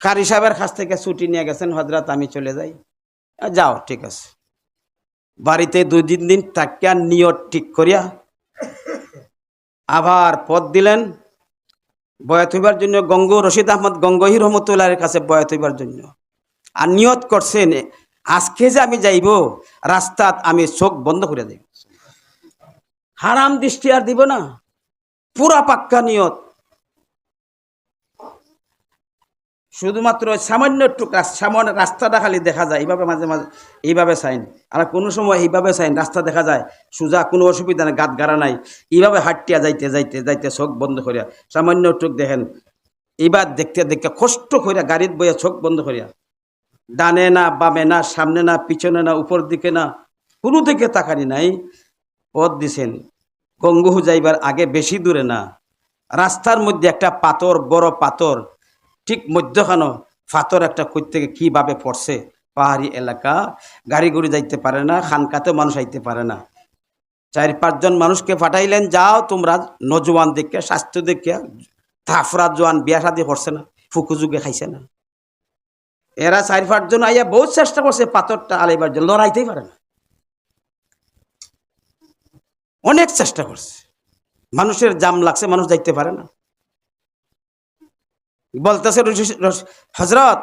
কারি সাহেবের কাছ থেকে ছুটি নিয়ে গেছেন হজরত আমি চলে যাই। যাও, ঠিক আছে। বাড়িতে দুই তিন দিন তাকিয়া নিয়ত ঠিক করিয়া আবার পদ দিলেন বয়াত হইবার জন্য গঙ্গ রশিদ আহমদ গঙ্গহি রহমতুল্লাহের কাছে বয়াত হইবার জন্য। আর নিয়ত করছেন, আজকে যে আমি যাইব রাস্তাত আমি চোখ বন্ধ করে দেব। হারাম দৃষ্টি আর দিব না। পুরা পাক্কা নিয়ত। শুধুমাত্র সামান্য একটু সামান্য রাস্তাটা খালি দেখা যায়, এইভাবে মাঝে মাঝে এইভাবে সাইন। আর কোনো সময় এইভাবে সাইন, রাস্তা দেখা যায়, সোজা কোনো অসুবিধা নেই, গাত গাড়া নাই। এইভাবে হাঁটিয়া যাইতে যাইতে যাইতে চোখ বন্ধ করিয়া, সামান্য একটু দেখেন। এইবার দেখতে দেখতে কষ্ট করিয়া, গাড়িত বইয়া চোখ বন্ধ করিয়া, ডানে না, বামে না, সামনে না, পিছনে না, উপর দিকে না, কোনো দিকে তাকানি নাই, পথ দিছেন। গঙ্গহু যাইবার আগে বেশি দূরে না। রাস্তার মধ্যে একটা পাথর, বড় পাথর ঠিক মধ্যখানো পাথর একটা কই থেকে কীভাবে পড়ছে? পাহাড়ি এলাকা, গাড়ি গুড়ি যাইতে পারে না খানকাতেও মানুষ আইতে পারে না। চার পাঁচজন মানুষকে পাঠাইলেন, যাও তোমরা নজওয়ান দেখে, স্বাস্থ্য দেখে থাফরা জোয়ান বিয়া শাদি করছে না ফুকু যুগে খাইছে না। এরা চার পাঁচজন আইয়া বহুত চেষ্টা করছে পাথরটা আলাইবার জন্য, লড়াইতেই পারে না। অনেক চেষ্টা করছে। মানুষের জাম লাগছে, মানুষ যাইতে পারে না। বলতেছে হজরত